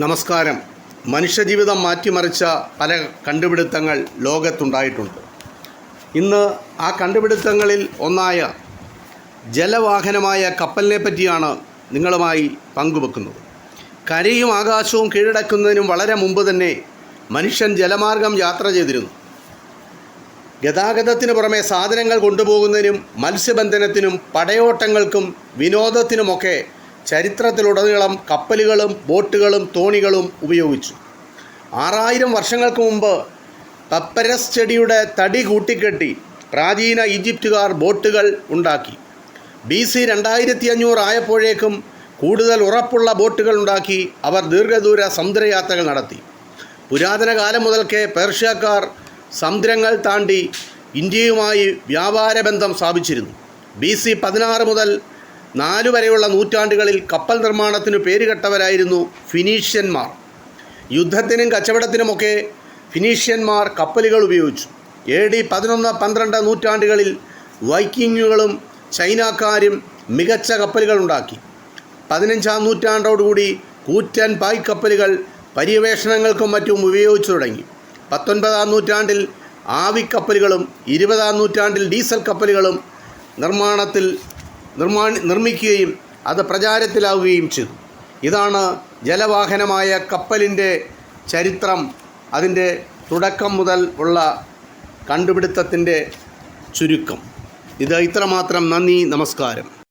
നമസ്കാരം. മനുഷ്യജീവിതം മാറ്റിമറിച്ച പല കണ്ടുപിടുത്തങ്ങൾ ലോകത്തുണ്ടായിട്ടുണ്ട്. ഇന്ന് ആ കണ്ടുപിടുത്തങ്ങളിൽ ഒന്നായ ജലവാഹനമായ കപ്പലിനെ പറ്റിയാണ് നിങ്ങളുമായി പങ്കുവെക്കുന്നത്. കരയും ആകാശവും കീഴടക്കുന്നതിനും വളരെ മുമ്പ് തന്നെ മനുഷ്യൻ ജലമാർഗം യാത്ര ചെയ്തിരുന്നു. ഗതാഗതത്തിന് പുറമെ സാധനങ്ങൾ കൊണ്ടുപോകുന്നതിനും മത്സ്യബന്ധനത്തിനും പടയോട്ടങ്ങൾക്കും വിനോദത്തിനുമൊക്കെ ചരിത്രത്തിലുടനീളം കപ്പലുകളും ബോട്ടുകളും തോണികളും ഉപയോഗിച്ചു. ആറായിരം വർഷങ്ങൾക്ക് മുമ്പ് പപ്പരസ് ചെടിയുടെ തടി കൂട്ടിക്കെട്ടി പ്രാചീന ഈജിപ്തുകാർ ബോട്ടുകൾ ഉണ്ടാക്കി. ബി സി രണ്ടായിരത്തി അഞ്ഞൂറ് ആയപ്പോഴേക്കും കൂടുതൽ ഉറപ്പുള്ള ബോട്ടുകൾ ഉണ്ടാക്കി അവർ ദീർഘദൂര സമുദ്രയാത്രകൾ നടത്തി. പുരാതന കാലം മുതൽക്കേ പേർഷ്യക്കാർ സമുദ്രങ്ങൾ താണ്ടി ഇന്ത്യയുമായി വ്യാപാര ബന്ധം സ്ഥാപിച്ചിരുന്നു. ബി സി പതിനാറ് മുതൽ നാല് വരെയുള്ള നൂറ്റാണ്ടുകളിൽ കപ്പൽ നിർമ്മാണത്തിന് പേരുകെട്ടവരായിരുന്നു ഫിനീഷ്യന്മാർ. യുദ്ധത്തിനും കച്ചവടത്തിനുമൊക്കെ ഫിനീഷ്യന്മാർ കപ്പലുകൾ ഉപയോഗിച്ചു. എ ഡി പതിനൊന്ന് പന്ത്രണ്ട് നൂറ്റാണ്ടുകളിൽ വൈക്കിങ്ങുകളും ചൈനക്കാരും മികച്ച കപ്പലുകൾ ഉണ്ടാക്കി. പതിനഞ്ചാം നൂറ്റാണ്ടോടുകൂടി കൂറ്റൻ പായ് കപ്പലുകൾ പര്യവേഷണങ്ങൾക്കും മറ്റും ഉപയോഗിച്ചു തുടങ്ങി. പത്തൊൻപതാം നൂറ്റാണ്ടിൽ ആവിക്കപ്പലുകളും ഇരുപതാം നൂറ്റാണ്ടിൽ ഡീസൽ കപ്പലുകളും നിർമ്മാണത്തിൽ നിർമ്മാ നിർമ്മിക്കുകയും അത് പ്രചാരത്തിലാവുകയും ചെയ്തു. ഇതാണ് ജലവാഹനമായ കപ്പലിന്റെ ചരിത്രം. അതിന്റെ തുടക്കം മുതൽ ഉള്ള കണ്ടുപിടുത്തത്തിന്റെ ചുരുക്കം. ഇത് ഇത്രമാത്രം. നന്ദി നമസ്കാരം.